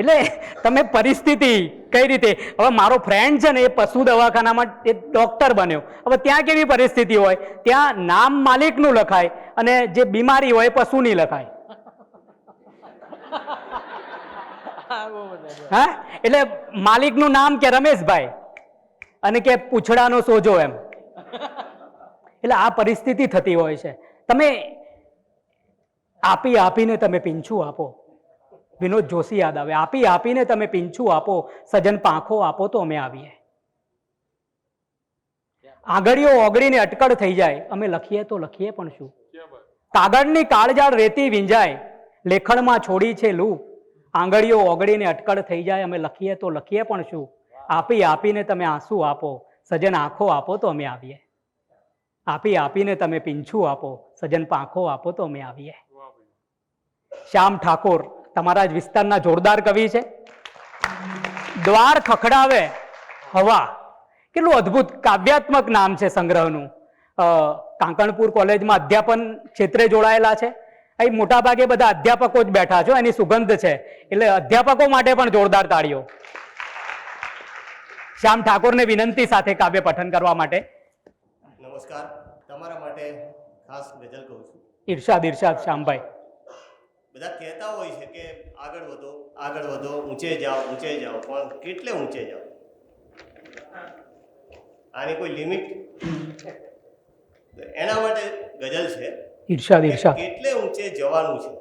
એટલે તમે પરિસ્થિતિ કઈ રીતે? હવે મારો ફ્રેન્ડ છે ને એ પશુ દવાખાનામાં એ ડૉક્ટર બન્યો. હવે ત્યાં કેવી પરિસ્થિતિ હોય? ત્યાં નામ માલિકનું લખાય અને જે બીમારી હોય એ પશુની લખાય. હા? એટલે માલિકનું નામ કે રમેશભાઈ અને કે પૂછડાનો સોજો એમ. એટલે આ પરિસ્થિતિ થતી હોય છે. તમે આપી આપીને તમે પીંછું આપો. વિનોદ જોશી યાદ આવે. આપી આપીને તમે પીંછું આપો સજન પાંખો આપો તો અમે આવીએ. આગળીઓ ઓગળીને અટકળ થઈ જાય. અમે લખીએ તો લખીએ પણ શું? કાગળની કાળજાળ રેતી વિંજાય. લેખણમાં છોડી છે લૂ આંગળીઓ ઓગળીને અટકળ થઈ જાય. અમે લખીએ તો લખીએ પણ શું? આપી આપીને તમે આંસુ આપો. સજન આંખો આપો તો અમે આવીએ. આપી આપીને તમે પીંછું આપો. સજન પાંખો આપો તો અમે આવીએ. શ્યામ ઠાકોર તમારા જ વિસ્તારના જોરદાર કવિ છે. દ્વાર ખખડાવે હવા. કેટલું અદ્ભુત કાવ્યાત્મક નામ છે સંગ્રહનું. કાંકણપુર કોલેજમાં અધ્યાપન ક્ષેત્રે જોડાયેલા છે. અહીં મોટાભાગે બધા અધ્યાપકો જ બેઠા છો એની સુગંધ છે. એટલે અધ્યાપકો માટે પણ જોરદાર તાળીઓ. શ્યામ ઠાકોરને વિનંતી સાથે કાવ્ય પઠન કરવા માટે. નમસ્કાર. તમારા માટે ખાસ ગઝલ કહું છું. ઈર્ષાદ ઈર્ષાદ શ્યામભાઈ. બધા કહેતા હોય છે કે આગળ વધો આગળ વધો ઊંચે જાઓ ઊંચે જાઓ પણ કેટલે ઊંચે જાઓ? આની કોઈ લિમિટ? એના માટે ગઝલ છે ઈર્ષા ઈર્ષા. કેટલે ઊંચે જવાનું છે?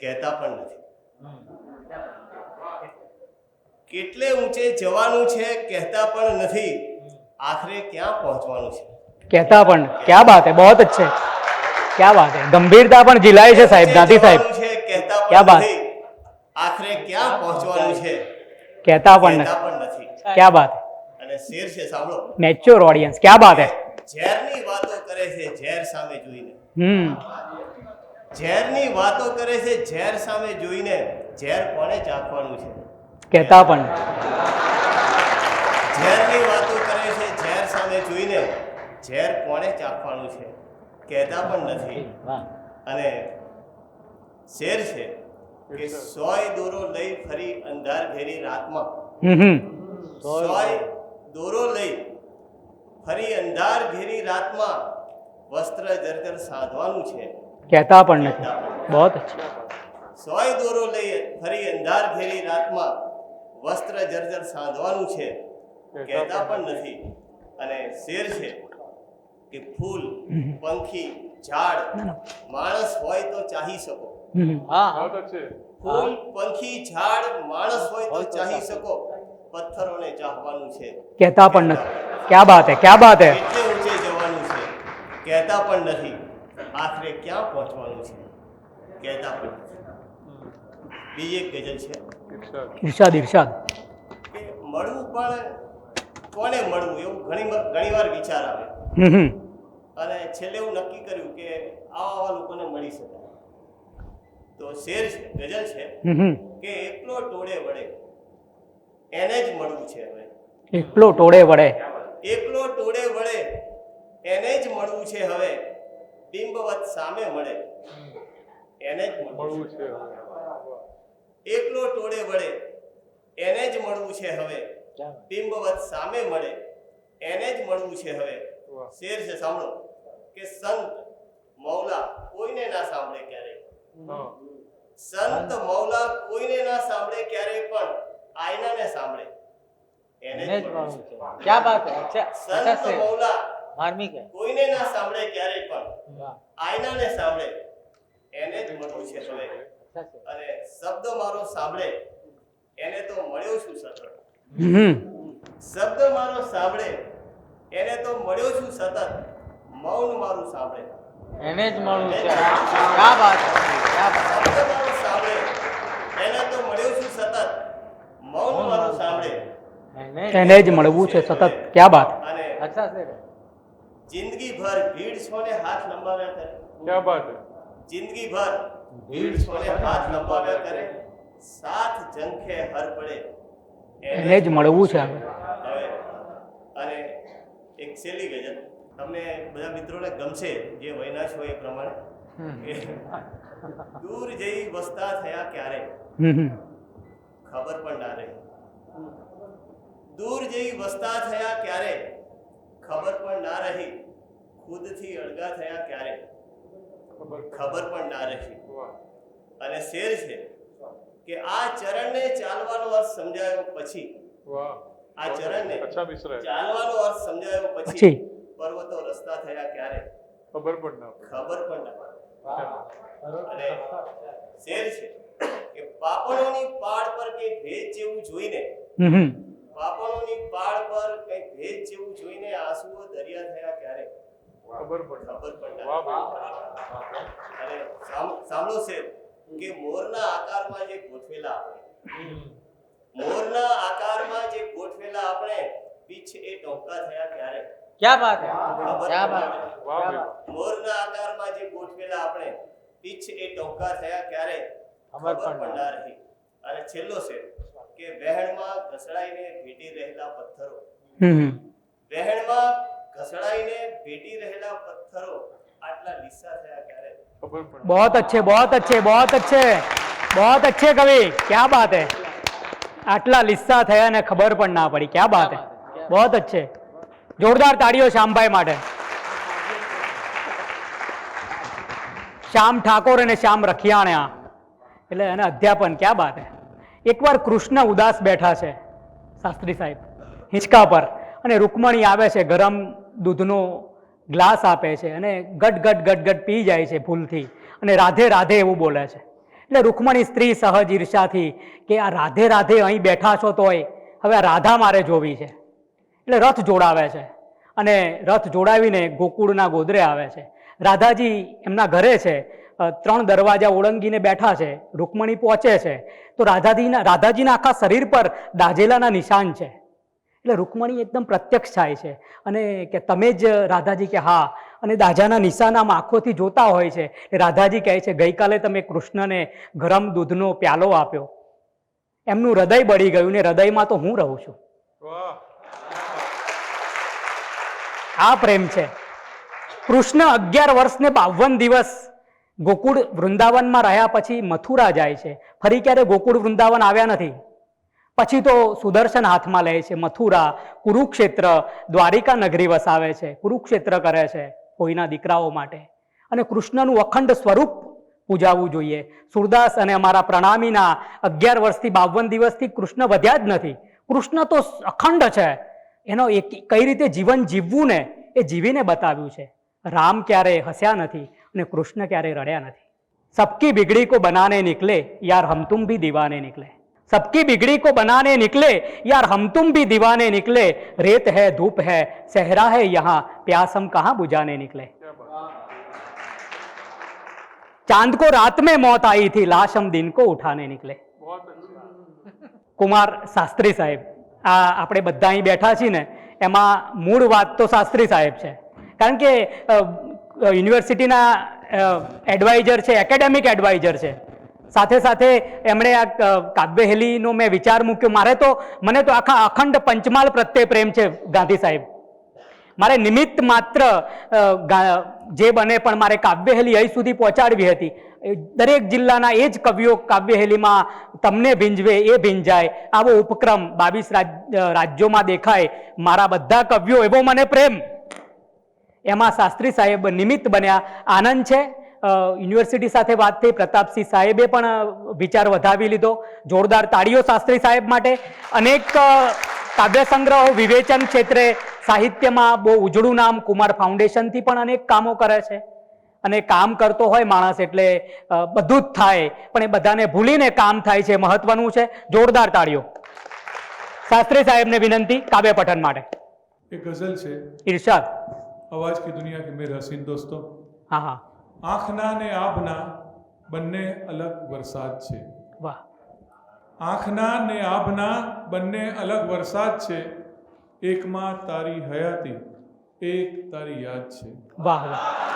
કહેતા પણ નથી. કેટલે ઊંચે જવાનું છે કહેતા પણ નથી. આખરે ક્યાં પહોંચવાનું છે? કહેતા પણ. ક્યાં વાત હે? બહોત અચ્છે. ક્યાં વાત છે? ગંભીરતા પણ જિલ્લાય છે સાહેબ ગાંધી સાહેબ. ક્યાં વાત? આખરે ક્યાં પહોંચવાનું છે? કહેતા પણ નથી. ક્યાં વાત? અને શેર છે સાંભળો. મેચ્યોર ઓડિયન્સ ક્યાં વાત હે ઝેરની વાતો કરે છે ઝેર સામે જોઈને. હમ. ઝેરની વાતો કરે છે ઝેર સામે જોઈને. ઝેર કોણે ચાખવાનું છે? કહેતા પણ ઝેરની વાતો કરે છે ઝેર સામે જોઈને. ઝેર કોને ચાખવાનું છે? કહેતા પણ નથી. અને શેર છે કે સોય દોરો લઈ ફરી અંધાર ઘેરી રાતમાં. સોય દોરો. લઈ ફરી અંધાર ઘેરી રાતમાં વસ્ત્ર જર્જર સાધવાનું છે. કહેતા પણ નથી. બહુ અચ્છા. સોય દોરો લઈ ફરી અંધાર ઘેરી રાતમાં વસ્ત્ર જર્જર સાધવાનું છે. કહેતા પણ નથી. અને શેર છે કે ફૂલ પંખી ઝાડ માણસ હોય તો ચાહી શકો. હા ફૂલ પંખી ઝાડ માણસ હોય તો ચાહી શકો. પથ્થરોને ચાહવાનું છે. કહેતા પણ નથી. ક્યા બાત હે? ક્યા બાત હે? એટલે ઊંચે જવાનું છે? કહેતા પણ નથી. આખરે ક્યાં પહોંચવાનું છે? કહેતા પણ બીજી એક ગઝલ છે. ઈર્ષાદ ઈર્ષાદ મળવું પણ કોને મળવું? એવું ઘણી ઘણીવાર વિચાર આવે. હમ. છેલ્લે એવું નક્કી કર્યું કે આવા આવા લોકોને મળી શકાય. તો શેર છે ગઝલ છે કે એકલો ટોળે વડે એને જ મળવું છે હવે. એકલો ટોળે વડે એકલો ટોળે વડે એને જ મળવું છે હવે. બિંબવત સામે મળે એને જ મળવું છે. એકલો ટોળે વડે એને જ મળવું છે હવે. બિંબવત સામે મળે એને જ મળવું છે હવે. શેર છે સાંભળો. કે સંત મૌલા કોઈને ના સાંભળે ક્યારે સંત મૌલા કોઈને ના સાંભળે ક્યારે પણ આયનાને સાંભળે. એને જ ક્યાં વાત હે અચ્છા સંત મૌલા ધાર્મિક હે. કોઈને ના સાંભળે ક્યારે પણ આયનાને સાંભળે. એને જ મળવું છે હવે. અને શબ્દ મારો સાંભળે એને તો મળ્યો છું સતત. શબ્દ મારો સાંભળે એને તો મળ્યો છું સતત. મૌન મારું સાંભળે. એને જ મળ્યું છે. ક્યાં વાત શબ્દ મારું સાંભળે. એને તો મળ્યું છું સતત. મૌન મારું સાંભળે. એને જ મળવું છે. સતત. ક્યાં વાત? અને અચ્છા છે જિંદગી ભર ભીડ સોને હાથ લંબાવ્યા કરે. ક્યાં વાત જિંદગી ભર ભીડ સોને હાથ લંબાવ્યા કરે. સાથ જંખે હર પડે. એને જ મળવું છે. હવે અને એક સેલી ગઝલ તમને બધા મિત્રોને ગમશે જે વયના છો એ પ્રમાણે. દૂર જઈ વસતા થયા ક્યારે? ખબર પણ ના રહી. દૂર જઈ વસતા થયા ક્યારે? ખબર પણ ના રહી. ખુદથી અળગા થયા ક્યારે? ખબર. ખબર પણ ના રહી. અને શેર છે કે આ ચરણને ચાલવાનો અર્થ સમજાયો પછી. આ ચરણને અચ્છા ચાલવાનો અર્થ સમજાયો પછી. પર્વતો રસ્તા થયા ક્યારે? ખબર પણ ના ખબર પણ ના અને શેર છે કે પાપણોની પાળ પર કઈ ભેજ જેવું જોઈને પાપણોની પાળ પર કઈ ભેજ જેવું જોઈને આંસુઓ દરિયા થયા ક્યારે? ખબર પણ ખબર પણ વાહ ના અને સાંભળો શેર કે મોરના આકારમાં જે ગોઠવેલા આપણે મોરના આકારમાં જે ગોઠવેલા આપણે પીછ એ ટોંકા થયા ક્યારે? क्या बात है ખબર क्या પણ बात ના. है વાહ क्या ભાઈ बात મોરના આકારમાં જે ગોઠવેલા આપણે પીછ એ ટોકા થયા ક્યારે ખબર ખબર પણ પણ ના રહી અને છેલ્લો છે કે વહેણમાં ઘસડાઈને ભેટી રહેલા પથ્થરો હમ હમ વહેણમાં ઘસડાઈને ભેટી રહેલા પથ્થરો આટલા લીસા થયા ક્યારે ખબર પણ बहुत अच्छे बहुत अच्छे बहुत अच्छे बहुत अच्छे कवि क्या बात है આટલા લિસ્સા થયા ને ખબર પણ ના પડી क्या बात है बहुत अच्छे જોરદાર તાળીઓ શ્યામભાઈ માટે. શ્યામ ઠાકોર અને શ્યામ રખિયાણ્યા. એટલે એને અધ્યાપન, ક્યાં બાત હે? એકવાર કૃષ્ણ ઉદાસ બેઠા છે, શાસ્ત્રી સાહેબ, હિંચકા પર, અને રૂકમણી આવે છે, ગરમ દૂધનો ગ્લાસ આપે છે, અને ગટ ગટ ગટ ગટ પી જાય છે ભૂલથી, અને રાધે રાધે એવું બોલે છે. એટલે રૂકમણી સ્ત્રી સહજ ઈર્ષાથી કે આ રાધે રાધે અહીં બેઠા છો તોય, હવે આ રાધા મારે જોવી છે. એટલે રથ જોડાવે છે. અને રથ જોડાવીને ગોકુળના ગોદરે આવે છે. રાધાજી એમના ઘરે છે. ત્રણ દરવાજા ઓળંગીને બેઠા છે. રૂકમણી પહોંચે છે. તો રાધાજીના રાધાજીના આખા શરીર પર દાજેલાના નિશાન છે. એટલે રૂકમણી એકદમ પ્રત્યક્ષ થાય છે. અને કે તમે જ રાધાજી કે હા. અને દાજાના નિશાન આમ આંખોથી જોતા હોય છે. એ રાધાજી કહે છે, ગઈકાલે તમે કૃષ્ણને ગરમ દૂધનો પ્યાલો આપ્યો. એમનું હૃદય બળી ગયું ને હૃદયમાં તો હું રહું છું. આ પ્રેમ છે. કૃષ્ણ અગિયાર વર્ષ ને બાવન દિવસ ગોકુળ વૃંદાવનમાં રહ્યા પછી મથુરા જાય છે. ફરી ક્યારે ગોકુળ વૃંદાવન આવ્યા નથી? પછી તો સુદર્શન હાથમાં લે છે. મથુરા, કુરુક્ષેત્ર, દ્વારિકા નગરી વસાવે છે. કુરુક્ષેત્ર કરે છે કોઈના દીકરાઓ માટે. અને કૃષ્ણનું અખંડ સ્વરૂપ પૂજાવવું જોઈએ. સુરદાસ અને અમારા પ્રણામીના અગિયાર વર્ષથી બાવન દિવસથી કૃષ્ણ વધ્યા જ નથી. કૃષ્ણ તો અખંડ છે. એનો એક કઈ રીતે જીવન જીવવું ને એ જીવીને બતાવ્યું છે રામ ક્યારે હસ્યા નથી અને કૃષ્ણ ક્યારે રડ્યા નથી सबकी बिगड़ी को बनाने निकले यार हम तुम भी दीवाने निकले सबकी बिगड़ी को बनाने निकले यार हम तुम भी दीवाने निकले रेत है धूप है सहरा है यहाँ प्यास हम कहाँ बुझाने निकले ક્યાં બાત चांद को रात में मौत आई थी लाश हम दिन को उठाने निकले બહુત અચ્છા કુમાર શાસ્ત્રી સાહેબ આ આપણે બધા અહીં બેઠા છીએ ને, એમાં મૂળ વાત તો શાસ્ત્રી સાહેબ છે. કારણ કે યુનિવર્સિટીના એડવાઇઝર છે એકેડેમિક એડવાઇઝર છે. સાથે સાથે એમણે આ કાવ્યહેલીનો મેં વિચાર મૂક્યો. મારે તો, મને તો આખા અખંડ પંચમાલ પ્રત્યે પ્રેમ છે, ગાંધી સાહેબ. મારે નિમિત્ત માત્ર જે બને પણ મારે કાવ્યહેલી અહીં સુધી પહોંચાડવી હતી. દરેક જિલ્લાના એ જ કવિઓ કાવ્યહેલીમાં તમને ભીંજવે, એ ભીંજાય. આવો ઉપક્રમ બાવીસ રાજ રાજ્યોમાં દેખાય. મારા બધા કવિઓ, એવો મને પ્રેમ. એમાં શાસ્ત્રી સાહેબ નિમિત્ત બન્યા. આનંદ છે. યુનિવર્સિટી સાથે વાત થઈ. પ્રતાપસિંહ સાહેબે પણ વિચાર વધાવી લીધો. જોરદાર તાળીઓ શાસ્ત્રી સાહેબ માટે. અનેક કાવ્ય સંગ્રહો વિવેચન ક્ષેત્રે સાહિત્યમાં બહુ ઉજળું નામ કુમાર ફાઉન્ડેશનથી પણ અનેક કામો કરે છે. અને કામ કરતો હોય માણસ એટલે બધું જ થાય. પણ એ બધાને ભૂલીને કામ થાય છે મહત્વનું છે. જોરદાર તાળીઓ. શાસ્ત્રી સાહેબને વિનંતી કાવ્ય પઠન માટે. એ ગઝલ છે. ઇરશાદ અવાજ કી દુનિયા કે મેં રસીન દોસ્તો. હા હા. આંખના ને આભના બંને અલગ વરસાદ છે. વાહ. આંખના ને આભના બંને અલગ વરસાદ છે. એકમાં તારી હયાતી એક તારી યાદ છે. વાહ વાહ.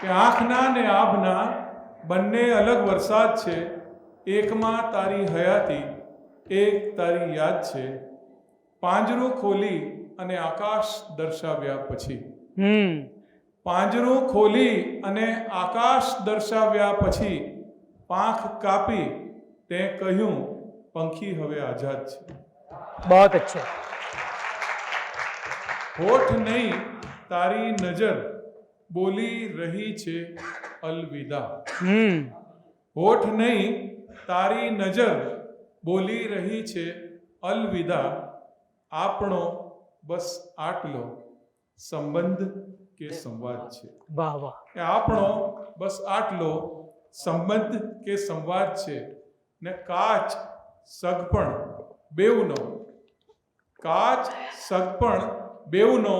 કે આંખના ને આભના બંને અલગ વરસાદ છે. એકમાં તારી હયાતી એક તારી યાદ છે. પાંજરું ખોલી અને આકાશ દર્શાવ્યા પછી. પાંજરું ખોલી અને આકાશ દર્શાવ્યા પછી પાંખ કાપી તે કહ્યું પંખી હવે આઝાદ છે. બહુ અચ્છા. હોઠ નહીં તારી નજર બોલી રહી છે અલવિદા. હોઠ નહીં તારી નજર બોલી રહી છે અલવિદા. આપણો બસ આટલો સંબંધ કે સંવાદ છે? કે આપણો બસ આટલો સંબંધ કે સંવાદ છે? ને કાચ સગપણ બેઉનો. કાચ સગપણ બેઉનો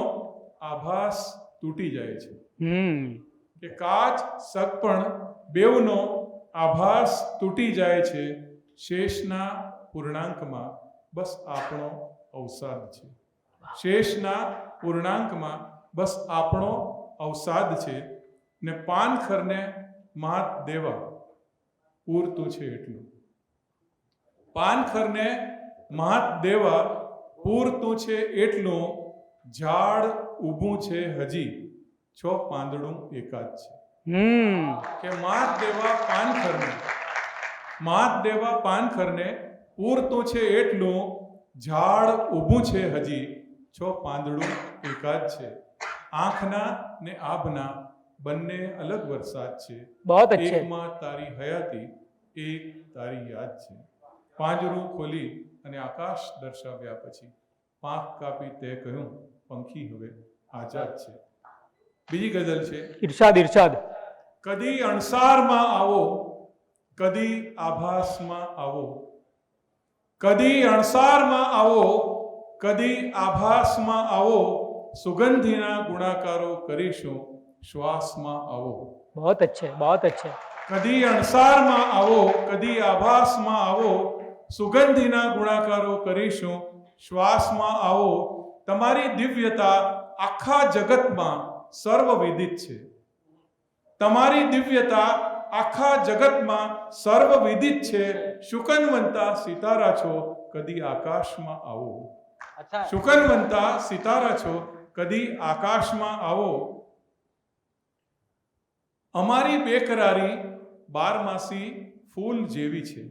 આભાસ તૂટી જાય છે. હમ. કે કાચ, સગપણ બેવનો આભાસ તૂટી જાય છે શેષના પૂર્ણાંકમાં. બસ આપણો અવસાદ છે. શેષના પૂર્ણાંકમાં બસ આપણો અવસાદ છે. ને પાનખરને માત દેવા પૂરતું છે એટલું. પાનખરને માત દેવા પૂરતું છે એટલું. ઝાડ ઊભું છે હજી. છ પાંદડું એકાદ છે. કે માત દેવા પાનખરને માત દેવા પાનખરને પૂરતું છે એટલું ઝાડ ઊભું છે હજી છ પાંદડું એકાદ છે. આંખના ને આભના બંને અલગ વરસાદ છે. એકમાં તારી હયાતી એક તારી યાદ છે. પાંજરું ખોલી અને આકાશ દર્શાવ્યા પછી પાંખ કાપી તે કહ્યું પંખી હવે આઝાદ છે. બીજી ગઝલ છે. ઇરશાદ ઈર્ષાદ કદી અણસારમાં આવો કદી આભાસમાં આવો. કદી અણસારમાં આવો કદી આભાસમાં આવો. સુગંધીના ગુણાકારો કરીશું શ્વાસમાં આવો. બહુત અચ્છે બહુત અચ્છે કદી અણસારમાં આવો કદી આભાસમાં આવો. સુગંધીના ગુણાકારો કરીશું શ્વાસમાં આવો. તમારી દિવ્યતા આખા જગતમાં સર્વવિદિત છે. તમારી દિવ્યતા આખા જગતમાં સર્વવિદિત છે. શુકનવંતા સિતારા છો કદી આકાશમાં આવો. શુકનવંતા સિતારા છો કદી આકાશમાં આવો. અમારી બેકરારી બારમાસી ફૂલ જેવી છે.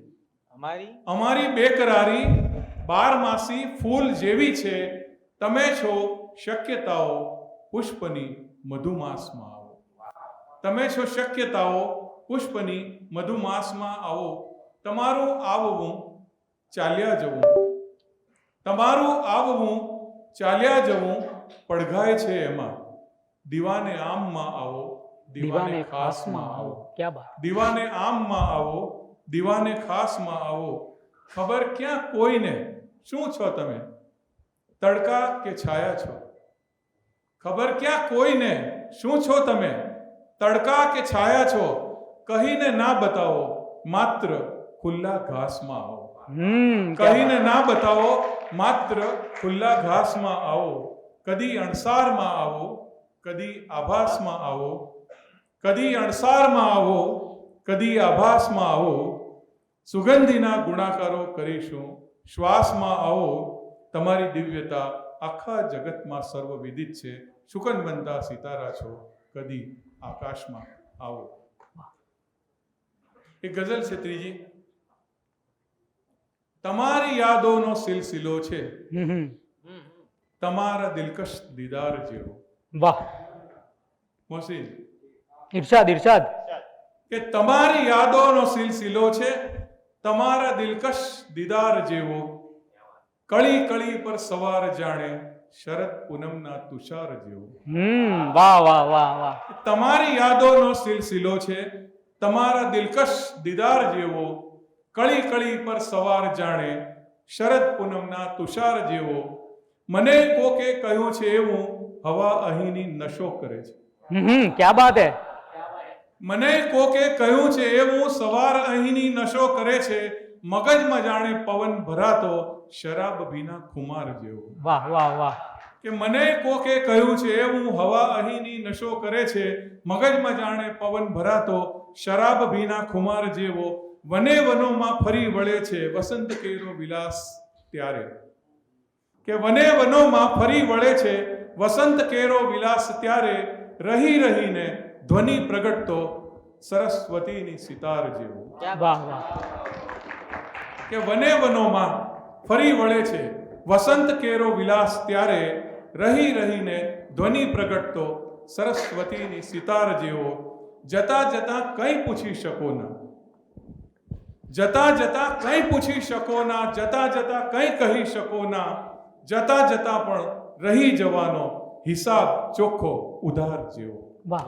અમારી? અમારી બેકરારી બારમાસી ફૂલ જેવી છે. તમે છો શક્યતાઓ પુષ્પની મધુમાસમાં આવો. તમે છો શક્યતાઓ પુષ્પની મધુમાસમાં આવો. તમારું આવવું ચાલ્યા જવું. તમારું આવવું ચાલ્યા જવું પડઘાય છે એમાં. દીવાને આમમાં આવો દીવાને ખાસમાં આવો. દીવાને આમમાં આવો દીવાને ખાસમાં આવો. ખબર ક્યાં કોઈને? શું છો તમે? તડકા કે છાયા છો? ખબર ક્યાં? કોઈને? શું છો તમે? તડકા કે છાયા છો? કહીને ના બતાવો માત્ર ખુલ્લા ઘાસમાં આવો. કહીને ના બતાવો માત્ર ખુલ્લા ઘાસમાં આવો. કદી અણસારમાં આવો કદી આભાસમાં આવો. કદી અણસારમાં આવો કદી આભાસમાં આવો. સુગંધીના ગુણાકારો કરીશું. શ્વાસમાં આવો. તમારી દિવ્યતા આખા જગતમાં સર્વવિદિત છે. શુકન બનતા સિતારા છો કદી આકાશમાં આવો. એ ગઝલ છે ત્રીજી. તમારી યાદોનો સિલસિલો છે. તમારા દિલકશ દીદાર જેવો. વાહ. મોસીન ઇરશાદ ઇરશાદ. કે તમારી યાદોનો સિલસિલો છે તમારા દિલકશ દીદાર જેવો. કળી કળી પર સવાર જાણે શરદ પૂનમના તુષાર જેવો. હમ વાહ વાહ વાહ વાહ. તમારી યાદોનો સિલસિલો છે તમારા દિલકશ દીદાર જેવો કળી કળી પર સવાર જાણે શરદ પૂનમના તુષાર જેવો. મને કોકે કહ્યું છે એવું હવા અહીંની નશો કરે છે. હમ ક્યા બાત હે? મને કોકે કહ્યું છે એવું સવાર અહીંની નશો કરે છે મગજમાં જાણે પવન ભરાતો શરાબ ભીના ખુમાર જેવો. વાહ વાહ વાહ. કે મને કોકે કહ્યું છે હું હવા અહીંની નશો કરે છે. મગજમાં જાણે પવન ભરાતો શરાબ ભીના ખુમાર જેવો. વને વનોમાં ફરી વળે છે વસંત કેરો વિલાસ ત્યારે. કે વને વનોમાં ફરી વળે છે વસંત કેરો વિલાસ ત્યારે. રહી રહીને ધ્વનિ પ્રગટતો સરસ્વતીની સિતાર જેવો. વાહ વાહ. કે વને વનોમાં ફરી વળે છે. વસંત કેરો વિલાસ ત્યારે રહી રહીને ધ્વનિ પ્રગટતો સરસ્વતીની સિતાર જેવો. જતા જતા કંઈ પૂછી શકો ના. જતા જતા કંઈ પૂછી શકો ના. જતા જતા કંઈ કહી શકો ના. જતા જતા પણ રહી જવાનો હિસાબ ચોખ્ખો ઉધાર જેવો. વાહ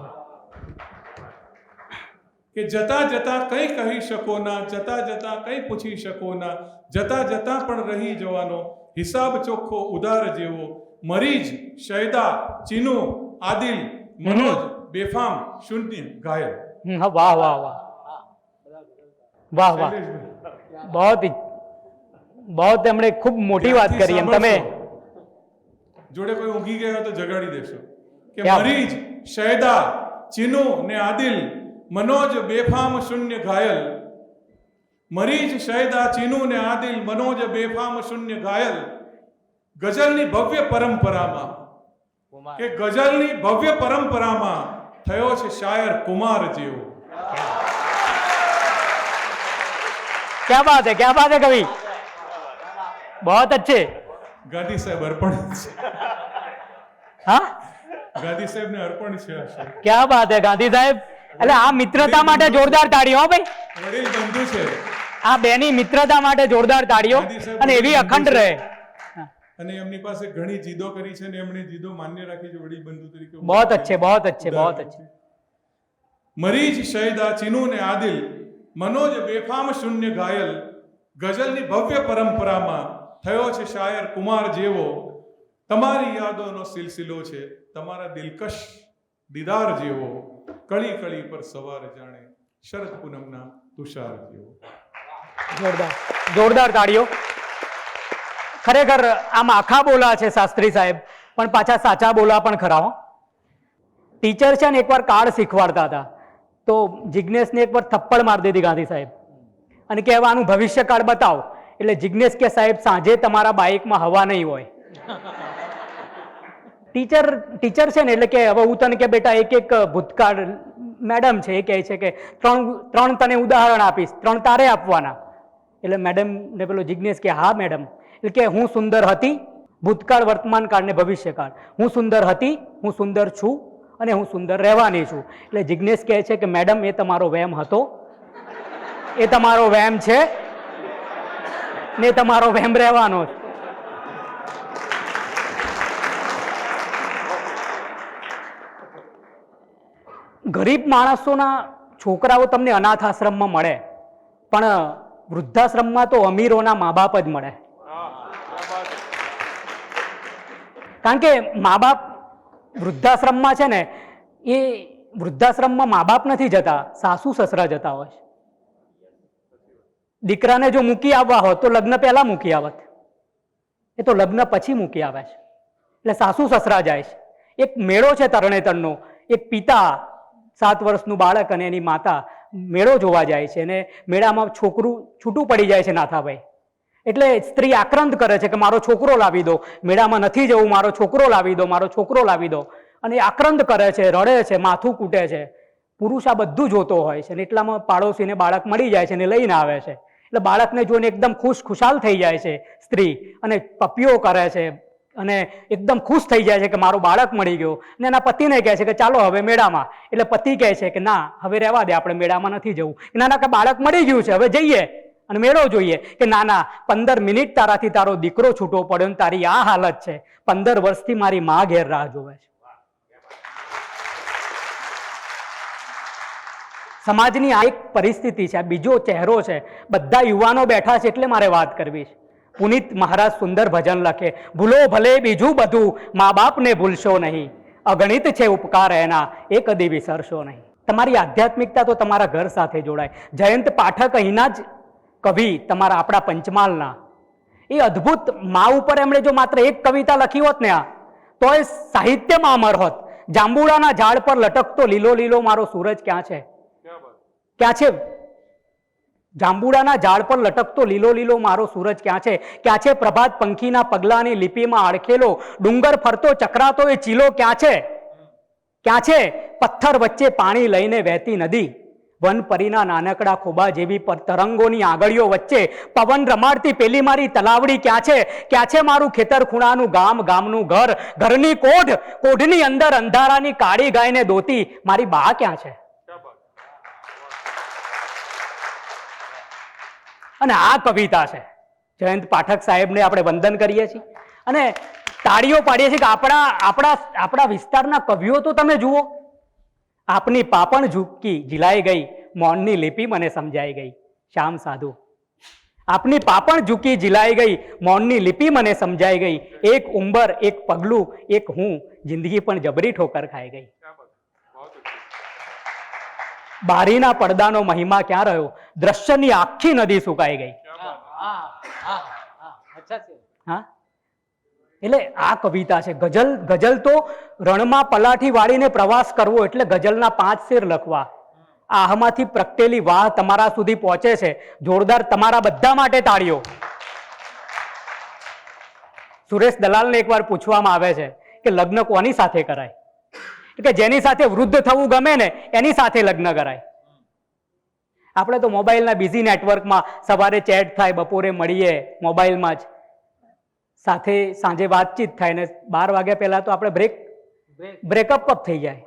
કે જતા જતાં કંઈ કહી શકો ના જતા જતાં કંઈ પૂછી શકો ના જતાં જતાં પણ રહી જવાનો હિસાબ ચોખ્ખો ઉદાર જેવો. મરીજ શૈદા ચીનુ આદિલ મનોજ બેફામ શૂન્ય ગાયબ હા વાહ વાહ વાહ. વાહ વાહ. બહુત બહુત એમણે ખૂબ મોટી વાત કરી એમ. તમે? જોડે કોઈ ઊંઘી ગયો તો જગાડી દેશો. કે મરીજ શૈદા ચીનુ ને આદિલ મનોજ બેફામ શૂન્ય ઘાયલ મરીજ શૈદા ચીનુ ને આદિલ મનોજ બેફામ શૂન્ય ઘાયલ ગઝલની ભવ્ય પરંપરામાં કુમાર કે ગઝલની ભવ્ય પરંપરામાં થયો છે શાયર કુમાર જેવો क्या बात है क्या बात है कवि बहुत अच्छे ગાંધી સાહેબ અર્પણ છે હા ગાંધી સાહેબને અર્પણ છે આ શેર. क्या बात है ગાંધી સાહેબ એટલે આ મિત્રતા માટે જોરદાર તાળીઓ ભાઈ. બંધુ છે. આ મિત્રતા માટે જોરદાર તાળીઓ. અને એવી અખંડ રહે. અને એમની પાસે ઘણી જીદો કરી છે ને એમણે જીદો માન્ય રાખી છે વડીલ બંધુ તરીકે. બહોત અચ્છે બહોત અચ્છે બહોત અચ્છે. મરીજ શહીદા ચિનુ ને આદિલ મનોજ બેફામ શૂન્ય ઘાયલ ગઝલની ભવ્ય પરંપરામાં થયો છે શાયર કુમાર જેવો. તમારી યાદોનો સિલસિલો છે. તમારા દિલકશ દીદાર જેવો. કળી કળી પર સવાર જાણે શરદ પૂનમના તુષાર જેવો. જોરદાર. જોરદાર તાળીઓ. ખરેખર આમ આખા બોલા છે શાસ્ત્રી સાહેબ, પણ પાછા સાચા બોલા પણ ખરા ટીચર છે ને એકવાર કાર્ડ શીખવાડતા હતા. તો જિજ્ઞેશને એકવાર થપ્પડ મારી દીધી ગાંધી સાહેબ. અને કે હવે આનું ભવિષ્ય કાર્ડ બતાવો. એટલે જિજ્ઞેશ કે, સાહેબ, સાંજે તમારા બાઇકમાં હવા નહીં હોય. ટીચર ટીચર છે ને, એટલે કે હવે હું તને કે બેટા, એક એક ભૂતકાળ મેડમ છે, એ કહે છે કે ત્રણ ત્રણ તને ઉદાહરણ આપીશ, ત્રણ તારે આપવાના. એટલે મેડમ ને પેલો જિજ્ઞેશ કે, હા, મેડમ. એટલે કે, હું સુંદર હતી, ભૂતકાળ વર્તમાન કાળ ને ભવિષ્યકાળ. હું સુંદર હતી, હું સુંદર છું અને હું સુંદર રહેવાની છું. એટલે જિજ્ઞેશ કહે છે કે, મેડમ, એ તમારો વહેમ હતો. એ તમારો વહેમ છે ને તમારો વહેમ રહેવાનો છે. ગરીબ માણસોના છોકરાઓ તમને અનાથ આશ્રમમાં મળે, પણ વૃદ્ધાશ્રમમાં તો અમીરોના મા બાપ જ મળે. કારણ કે મા બાપ વૃદ્ધાશ્રમમાં છે ને, એ વૃદ્ધાશ્રમમાં મા બાપ નથી જતા, સાસુ સસરા જતા હોય છે. દીકરાને જો મૂકી આવવા હોત, તો લગ્ન પહેલા મૂકી આવત. એ તો લગ્ન પછી મૂકી આવે છે. એટલે સાસુ સસરા જાય છે. એક મેળો છે તરણેતરનો, એક પિતા સાત વર્ષનું બાળક અને એની માતા મેળો જોવા જાય છે અને મેળામાં છોકરું છૂટું પડી જાય છે નાથાભાઈ. એટલે સ્ત્રી આક્રંદ કરે છે કે મારો છોકરો લાવી દો, મેળામાં નથી જવું, મારો છોકરો લાવી દો, મારો છોકરો લાવી દો. અને આક્રંત કરે છે, રડે છે, માથું કૂટે છે. પુરુષ આ બધું જોતો હોય છે અને એટલામાં પાડોશીને બાળક મળી જાય છે અને લઈને આવે છે. એટલે બાળકને જોઈને એકદમ ખુશ ખુશાલ થઈ જાય છે સ્ત્રી અને પપીઓ કરે છે અને એકદમ ખુશ થઈ જાય છે કે મારું બાળક મળી ગયું. અને એના પતિને કહે છે કે ચાલો હવે મેળામાં. એટલે પતિ કહે છે કે ના, હવે રહેવા દે, આપણે મેળામાં નથી જવું. ના ના, કે બાળક મળી ગયું છે, હવે જઈએ અને મેળો જોઈએ. કે ના ના, પંદર મિનિટ તારાથી તારો દીકરો છૂટો પડ્યો ને તારી આ હાલત છે. પંદર વર્ષથી મારી મા ઘેર રાહ જોવે છે. સમાજની આ એક પરિસ્થિતિ છે, આ બીજો ચહેરો છે. બધા યુવાનો બેઠા છે એટલે મારે વાત કરવી છે. પુનિત મહારાજ સુંદર ભજન લખે. ભૂલો ભલે બીજું બધું મા બાપને ભૂલશો નહીં. અગણિત છે ઉપકાર એના એ કદી વિસરશો નહીં. તમારી આધ્યાત્મિકતા તો તમારા ઘર સાથે જોડાય. જયંત પાઠક અહીંના જ કવિ તમારા આપણા પંચમાલના એ અદ્ભુત મા ઉપર એમણે જો માત્ર એક કવિતા લખી હોત ને આ તો એ સાહિત્યમાં અમર હોત. જાંબુડાના ઝાડ પર લટકતો લીલો લીલો મારો સૂરજ ક્યાં છે? ક્યાં ક્યાં છે? જાંબુડાના ઝાડ પર લટકતો લીલો લીલો મારો સૂરજ ક્યાં છે? ક્યાં છે પ્રભાત પંખીના પગલાની લિપિમાં અડખેલો ડુંગર ફરતો, ચક્રાતો, એ ચીલો ક્યાં છે? ક્યાં છે? પથ્થર વચ્ચે પાણી લઈને વહેતી નદી. વન પરીના નાનકડા ખોબા જેવી પર તરંગોની આંગળીઓ વચ્ચે પવન રમાડતી પેલી મારી તલાવડી ક્યાં છે? ક્યાં છે મારું ખેતર ખૂણાનું ગામ, ગામનું ઘર? ઘરની કોઢ? કોઢની અંદર અંધારાની કાળી ગાયને દોતી મારી બા ક્યાં છે ક્યાં બાત અને આ કવિતા છે. જયંત પાઠક સાહેબને આપણે વંદન કરીએ છીએ. અને તાળીઓ પાડીએ છીએ કે આપણા આપણા આપણા વિસ્તારના કવિઓ તો તમે જુઓ. આપની પાપણ ઝૂકી ઝીલાઈ ગઈ, મૌનની લિપિ મને સમજાઈ ગઈ. શ્યામ સાધુ. આપની પાપણ ઝૂકી ઝીલાઈ ગઈ, મૌનની લિપિ મને સમજાઈ ગઈ. એક ઉંબર, એક પગલું, એક હું, જિંદગી પણ જબરી ઠોકર ખાઈ ગઈ. બારીના પડદાનો મહિમા ક્યાં રહ્યો? દ્રશ્યની આખી નદી સુકાઈ ગઈ. હા? એટલે આ કવિતા છે. ગઝલ ગઝલ તો રણમાં પલાઠી વાળીને પ્રવાસ કરવો એટલે ગઝલના પાંચ શેર લખવા. આહમાંથી પ્રગટેલી વાહ તમારા સુધી પહોંચે છે. જોરદાર તમારા બધા માટે તાળીઓ. સુરેશ દલાલને એકવાર પૂછવામાં આવે છે કે લગ્ન કોની સાથે કરાય? કે જેની સાથે વૃદ્ધ થવું ગમે ને એની સાથે લગ્ન કરાય. આપણે તો મોબાઈલના બિઝી નેટવર્કમાં સવારે ચેટ થાય બપોરે મળીએ મોબાઈલમાં જ. સાથે સાંજે વાતચીત થાય ને બાર વાગ્યા પહેલાં તો આપણે બ્રેક બ્રેકઅપ અપ થઈ જાય.